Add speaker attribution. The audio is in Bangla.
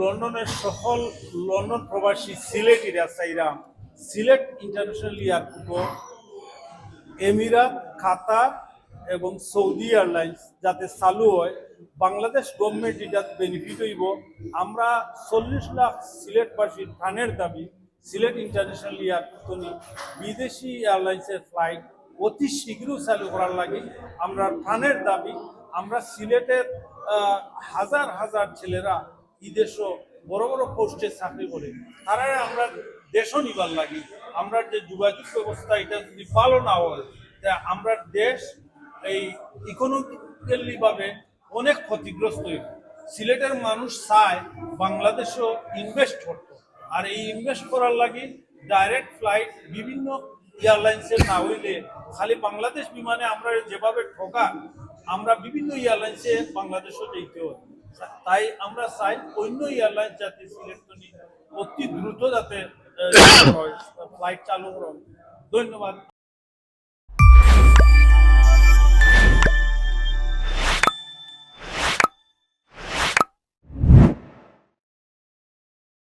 Speaker 1: লন্ডনের সকল লন্ডন প্রবাসী সিলেটিরা চাইরাম Sylhet international airport Emirates, Qatar এবং সৌদি এয়ারলাইন্স যাতে চালু হয়, বাংলাদেশ গভর্নমেন্ট এটা বেনিফিট হইব, আমরা চল্লিশ লাখ সিলেটবাসীর প্রাণের দাবি সিলেট ইন্টারন্যাশনাল এয়ারপোর্ট বিদেশি এয়ারলাইন্সের ফ্লাইট অতি শীঘ্র চালু করার লাগে আমরা প্রাণের দাবি, আমরা সিলেটের হাজার হাজার ছেলেরা বিদেশও বড় বড় পোস্টে চাকরি করে তারা আমরা দেশও নিবার লাগি। আমরা যে যোগাযোগ ব্যবস্থা এটা যদি ভালো না হয়, তা আমরা দেশ এই ইকোনমিক্যালি ভাবে অনেক ক্ষতিগ্রস্ত হইব। সিলেটের মানুষ চায় বাংলাদেশও ইনভেস্ট করত। আর এই ইনভেস্ট করার লাগে ডাইরেক্ট ফ্লাইট বিভিন্ন এয়ারলাইন্সের না হইলে খালি বাংলাদেশ বিমানে আমরা যেভাবে ঠকা আমরা বিভিন্ন এয়ারলাইন্সে বাংলাদেশও যেতে হয়। তাই আমরা চাই অন্য এয়ারলাইন যাতে সিলেক্ট অতি দ্রুত যাতে ফ্লাইট চালু করুন। ধন্যবাদ